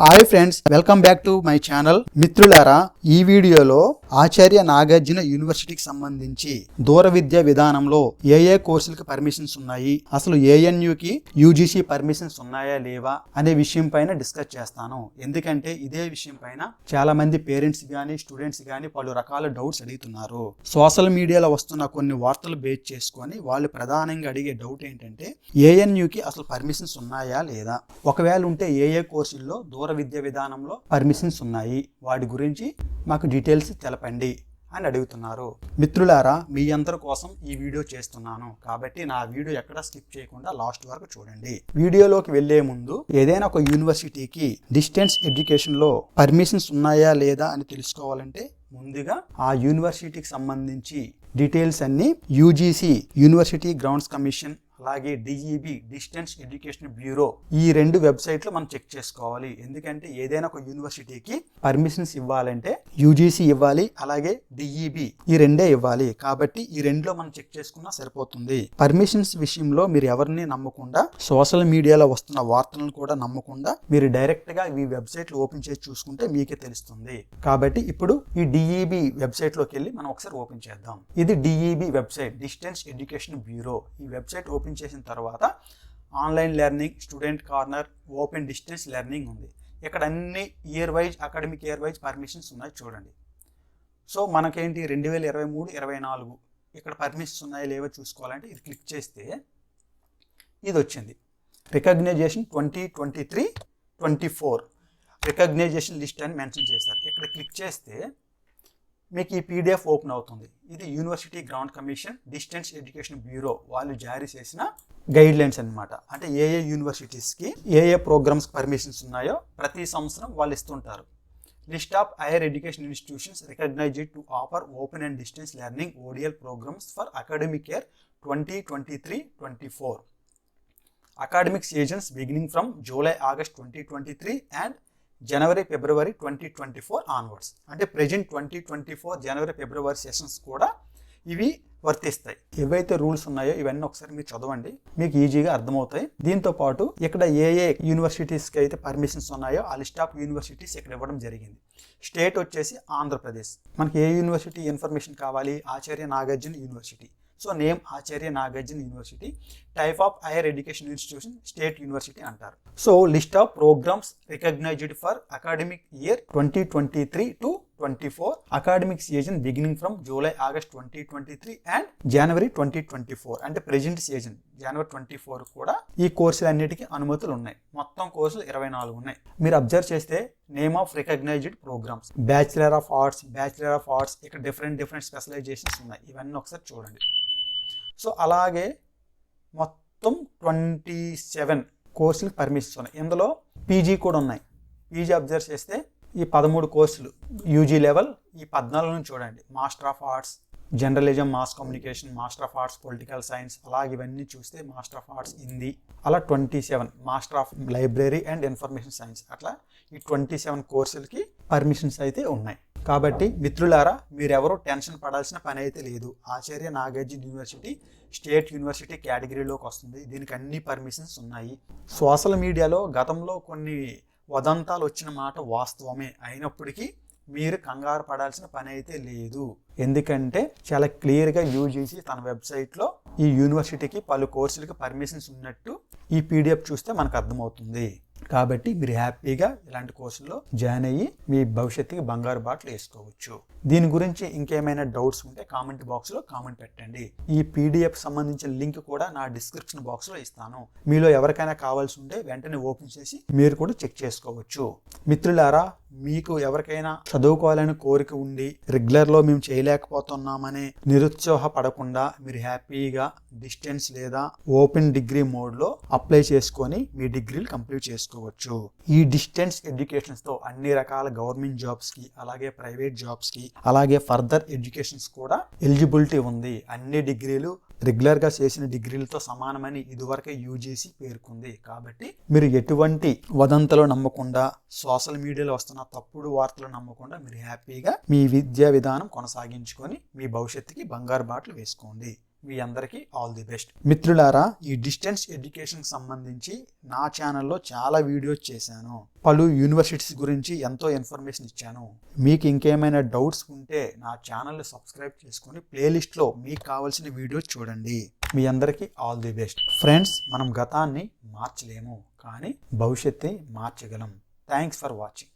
Hi friends welcome back to my channel మిత్రులారా ఈ వీడియోలో ఆచార్య నాగార్జున యూనివర్సిటీకి సంబంధించి దూర విద్యా విధానంలో ఏ ఏ కోర్సులకు పర్మిషన్స్ ఉన్నాయి? అసలు ఏఎన్యుకి యూజీసీ పర్మిషన్స్ ఉన్నాయా లేవా అనే విషయం పైన డిస్కస్ చేస్తాను. ఎందుకంటే ఇదే విషయం పైన చాలా మంది పేరెంట్స్ గానీ స్టూడెంట్స్ గానీ పలు రకాల డౌట్స్ అడుగుతున్నారు. సోషల్ మీడియాలో వస్తున్న కొన్ని వార్తలు బేస్ చేసుకొని వాళ్ళు ప్రధానంగా అడిగే డౌట్ ఏంటంటే ఏఎన్యుకి అసలు పర్మిషన్స్ ఉన్నాయా లేదా? ఒకవేళ ఉంటే ఏ ఏ కోర్సుల్లో దూర విద్యా విధానంలో పర్మిషన్స్ ఉన్నాయి? వాటి గురించి మాకు డీటెయిల్స్ తెలపండి అని అడుగుతున్నారు. మిత్రులారా మీ అందరి కోసం ఈ వీడియో చేస్తున్నాను. కాబట్టి నా వీడియో ఎక్కడ స్కిప్ చేయకుండా లాస్ట్ వరకు చూడండి. వీడియోలోకి వెళ్ళే ముందు ఏదైనా ఒక యూనివర్సిటీకి డిస్టెన్స్ ఎడ్యుకేషన్లో పర్మిషన్స్ ఉన్నాయా లేదా అని తెలుసుకోవాలంటే ముందుగా ఆ యూనివర్సిటీకి సంబంధించి డీటెయిల్స్ అన్ని యూజీసీ యూనివర్సిటీ గ్రౌండ్స్ కమిషన్ అలాగే డిఈబి డిస్టెన్స్ ఎడ్యుకేషన్ బ్యూరో ఈ రెండు వెబ్సైట్లు మనం చెక్ చేసుకోవాలి. ఎందుకంటే ఏదైనా ఒక యూనివర్సిటీకి పర్మిషన్స్ ఇవ్వాలంటే యూజీసీ ఇవ్వాలి అలాగే డిఈబి ఈ రెండే ఇవ్వాలి. కాబట్టి ఈ రెండులో మనం చెక్ చేసుకున్నా సరిపోతుంది. పర్మిషన్స్ విషయంలో మీరు ఎవరిని నమ్మకుండా సోషల్ మీడియాలో వస్తున్న వార్తలను కూడా నమ్మకుండా మీరు డైరెక్ట్గా ఈ వెబ్సైట్లు ఓపెన్ చేసి చూసుకుంటే మీకే తెలుస్తుంది. కాబట్టి ఇప్పుడు ఈ డిఈబి వెబ్సైట్లోకి వెళ్ళి మనం ఒకసారి ఓపెన్ చేద్దాం. ఇది DEB website distance education bureau. ఈ వెబ్సైట్ ఓపెన్ చేసిన తర్వాత online learning student corner open distance learning ఉంది. ఇక్కడ అన్ని year wise academic year wise permissions ఉన్నాయి చూడండి. సో మనకేంటి? రెండు వేల ఇరవై మూడు ఇరవై నాలుగు ఇక్కడ పర్మిషన్స్ ఉన్నాయో లేవో చూసుకోవాలంటే ఇది క్లిక్ చేస్తే ఇది వచ్చింది. Recognition twenty twenty three twenty four. Recognition list అని మెన్షన్ చేశారు. ఇక్కడ క్లిక్ చేస్తే మీకు ఈ పీడిఎఫ్ ఓపెన్ అవుతుంది. ఇది university ground commission distance education bureau వాళ్ళు జారీ చేసిన గైడ్ లైన్స్ అనమాట అంటే ఏ ఏ యూనివర్సిటీస్కి ఏ ఏ ప్రోగ్రామ్స్ పర్మిషన్స్ ఉన్నాయో ప్రతి సంవత్సరం వాళ్ళు ఇస్తుంటారు. List of higher education institutions recognised to offer open and distance learning ODL programmes for academic year twenty twenty three twenty four academic seasons beginning from July August twenty twenty three and January February twenty twenty four onwards. అంటే present twenty twenty four January February sessions కూడా ఇవి వర్తిస్తాయి. ఏవైతే rules ఉన్నాయో ఇవన్నీ ఒకసారి మీరు చదవండి. మీకు ఈజీగా అర్థమవుతాయి. దీంతో పాటు ఇక్కడ ఏ ఏ యూనివర్సిటీస్కి అయితే పర్మిషన్స్ ఉన్నాయో ఆ లిస్ట్ ఆఫ్ యూనివర్సిటీస్ ఇక్కడ ఇవ్వడం జరిగింది. స్టేట్ వచ్చేసి ఆంధ్రప్రదేశ్. మనకి ఏ యూనివర్సిటీ ఇన్ఫర్మేషన్ కావాలి? Acharya Nagarjuna university so name Acharya Nagarjuna university type of higher education institution state university అంటారు. So list of programmes recognised for academic year twenty twenty three to twenty four. Academic season beginning from July August twenty twenty three and January twenty twenty four. అంటే present season January twenty four కూడా ఈ కోర్సులన్నిటికీ అనుమతులు ఉన్నాయి. మొత్తం కోర్సులు ఇరవై నాలుగు ఉన్నాయి. మీరు అబ్జర్వ్ చేస్తే name of recognised programmes bachelor of arts bachelor of arts ఇక్కడ డిఫరెంట్ డిఫరెంట్ స్పెషలైజేషన్స్ ఉన్నాయి. ఇవన్నీ ఒకసారి చూడండి. సో అలాగే మొత్తం ట్వంటీ సెవెన్ కోర్సులకు పర్మిషన్స్ ఉన్నాయి. ఇందులో పీజీ కూడా ఉన్నాయి. పీజీ అబ్జర్వ్ చేస్తే ఈ పదమూడు కోర్సులు యూజీ లెవెల్ ఈ పద్నాలుగు నుంచి చూడండి. Master of arts journalism mass communication master of arts political science అలాగే ఇవన్నీ చూస్తే మాస్టర్ ఆఫ్ ఆర్ట్స్ హిందీ అలా twenty seven. Master of library and information science అట్లా ఈ ట్వంటీ సెవెన్ కోర్సులకి పర్మిషన్స్ అయితే ఉన్నాయి. కాబట్టి మిత్రులారా మీరెవరూ టెన్షన్ పడాల్సిన పని అయితే లేదు. Acharya Nagarjuna university state university కేటగిరీలోకి వస్తుంది. దీనికి అన్ని పర్మిషన్స్ ఉన్నాయి. సోషల్ మీడియాలో గతంలో కొన్ని వదంతాలు వచ్చిన మాట వాస్తవమే. అయినప్పటికీ మీరు కంగారు పడాల్సిన పని అయితే లేదు. ఎందుకంటే చాలా క్లియర్గా యూజీసీ తన వెబ్సైట్లో ఈ యూనివర్సిటీకి పలు కోర్సులకి పర్మిషన్స్ ఉన్నట్టు ఈ పీడిఎఫ్ చూస్తే మనకు అర్థమవుతుంది. కాబట్టి మీరు హ్యాపీగా ఇలాంటి కోర్సుల్లో జాయిన్ అయ్యి మీ భవిష్యత్తుకి బంగారు బాటలు వేసుకోవచ్చు. దీని గురించి ఇంకేమైనా డౌట్స్ ఉంటే కామెంట్ బాక్స్లో కామెంట్ పెట్టండి. ఈ పీడిఎఫ్ సంబంధించిన లింక్ కూడా నా డిస్క్రిప్షన్ బాక్స్లో ఇస్తాను. మీలో ఎవరికైనా కావాల్సి ఉంటే వెంటనే ఓపెన్ చేసి మీరు కూడా చెక్ చేసుకోవచ్చు. మిత్రులారా మీకు ఎవరికైనా చదువుకోవాలని కోరిక ఉండి రెగ్యులర్లో మేము చేయలేకపోతున్నామని నిరుత్సాహపడకుండా మీరు హ్యాపీగా డిస్టెన్స్ లేదా ఓపెన్ డిగ్రీ మోడ్లో అప్లై చేసుకొని మీ డిగ్రీలు కంప్లీట్ చేసుకోవచ్చు. ఈ డిస్టెన్స్ ఎడ్యుకేషన్స్తో అన్ని రకాల గవర్నమెంట్ జాబ్స్కి అలాగే ప్రైవేట్ జాబ్స్కి అలాగే ఫర్దర్ ఎడ్యుకేషన్స్ కూడా ఎలిజిబిలిటీ ఉంది. అన్ని డిగ్రీలు రెగ్యులర్గా చేసిన డిగ్రీలతో సమానమని ఇదివరకే యూజీసీ పేర్కొంది. కాబట్టి మీరు ఎటువంటి వదంతలో నమ్మకుండా సోషల్ మీడియాలో వస్తున్న తప్పుడు వార్తలు నమ్మకుండా మీరు హ్యాపీగా మీ విద్యా విధానం కొనసాగించుకొని మీ భవిష్యత్తుకి బంగారు బాటలు వేసుకోండి. మీ అందరికీ ఆల్ ది బెస్ట్. మిత్రులారా ఈ డిస్టెన్స్ ఎడ్యుకేషన్ సంబంధించి నా ఛానల్లో చాలా వీడియోస్ చేశాను. పలు యూనివర్సిటీస్ గురించి ఎంతో ఇన్ఫర్మేషన్ ఇచ్చాను. మీకు ఇంకేమైనా డౌట్స్ ఉంటే నా ఛానల్ని సబ్స్క్రైబ్ చేసుకొని ప్లేలిస్ట్లో మీకు కావాల్సిన వీడియోస్ చూడండి. మీ అందరికీ ఆల్ ది బెస్ట్. ఫ్రెండ్స్ మనం గతాన్ని మార్చలేము కానీ భవిష్యత్తుని మార్చగలం. Thanks for watching.